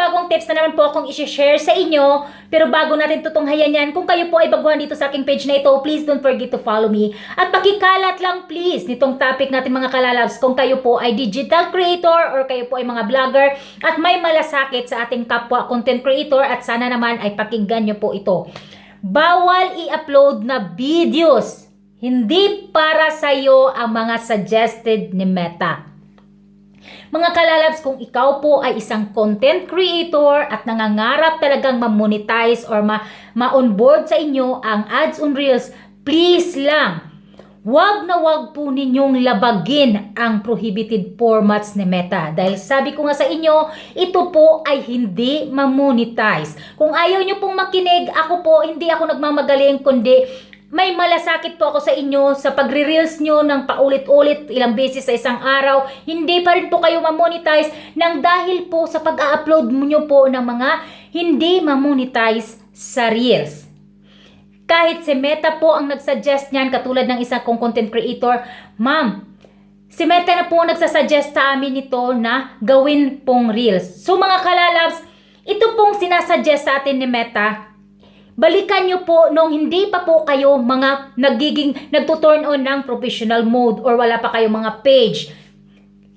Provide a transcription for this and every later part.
panibagong tips na naman po akong isi-share sa inyo. Pero bago natin tutunghayan yan, kung kayo po ay baguhan dito sa aking page na ito, please don't forget to follow me. At pakikalat lang please nitong topic natin mga kalalabs kung kayo po ay digital creator or kayo po ay mga vlogger at may malasakit sa ating kapwa content creator at sana naman ay pakinggan nyo po ito. Bawal i-upload na videos. Hindi para sa'yo ang mga suggested ni Meta. Mga kalalabs, kung ikaw po ay isang content creator at nangangarap talagang ma-monetize or ma- ma-onboard sa inyo ang ads on Reels, please lang, wag na wag po ninyong labagin ang prohibited formats ni Meta. Dahil sabi ko nga sa inyo, ito po ay hindi ma-monetize. Kung ayaw nyo pong makinig, ako po, hindi ako nagmamagaling, kundi may malasakit po ako sa inyo sa pagre-reels nyo ng paulit-ulit ilang beses sa isang araw. Hindi pa rin po kayo ma-monetize nang dahil po sa pag-upload nyo po ng mga hindi ma-monetize sa reels. Kahit si Meta po ang nagsuggest niyan katulad ng isang kong content creator, Ma'am, si Meta na po nagsasuggest sa amin nito na gawin pong reels. So mga kalalabs, ito pong sinasuggest sa atin ni Meta, balikan nyo po nung hindi pa po kayo mga nagiging nagtuturn on ng professional mode or wala pa kayo mga page.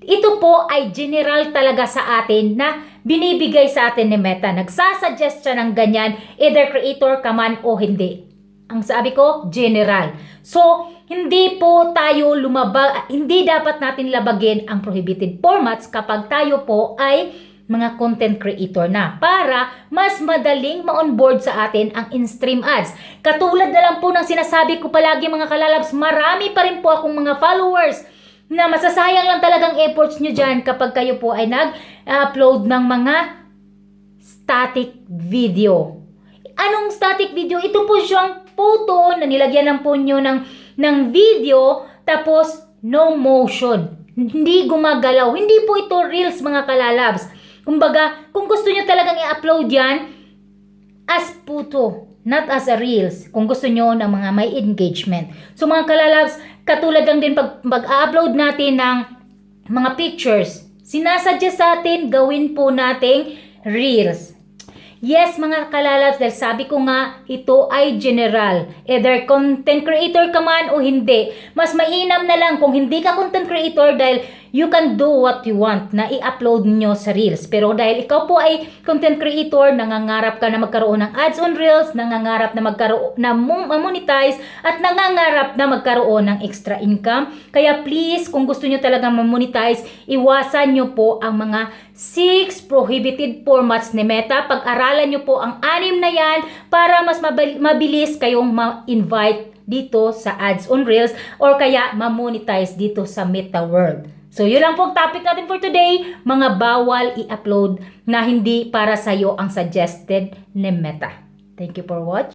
Ito po ay general talaga sa atin na binibigay sa atin ni Meta. Nagsasuggest siya ng ganyan, either creator ka man o hindi. Ang sabi ko, general. So, hindi po tayo lumabag, hindi dapat natin labagin ang prohibited formats kapag tayo po ay mga content creator na para mas madaling ma-onboard sa atin ang in-stream ads. Katulad na lang po ng sinasabi ko palagi mga kalalabs, marami pa rin po akong mga followers na masasayang lang talagang efforts nyo dyan kapag kayo po ay nag-upload ng mga static video. Anong static video? Ito po siyang photo na nilagyan ng po nyo ng, ng video tapos no motion. Hindi gumagalaw. Hindi po ito reels mga kalalabs. Kumbaga, kung gusto nyo talagang i-upload yan, as puto, not as a reels, kung gusto nyo ng mga may engagement. So mga kalalabs, katulad lang din pag mag-upload natin ng mga pictures, sinasuggest sa atin, gawin po nating reels. Yes, mga kalalabs, dahil sabi ko nga, ito ay general. Either content creator ka man o hindi. Mas mainam na lang kung hindi ka content creator dahil you can do what you want na i-upload nyo sa Reels. Pero dahil ikaw po ay content creator, nangangarap ka na magkaroon ng ads on Reels, nangangarap na magkaroon na monetize at nangangarap na magkaroon ng extra income. Kaya please, kung gusto nyo talaga ma-monetize, iwasan nyo po ang mga 6 prohibited formats ni Meta. Pag-aralan nyo po ang anim na yan para mas mabilis kayong ma-invite dito sa ads on Reels or kaya ma-monetize dito sa Meta World. So, yun lang po ang topic natin for today. Mga bawal i-upload na hindi para sa'yo ang suggested ni Meta. Thank you for watching.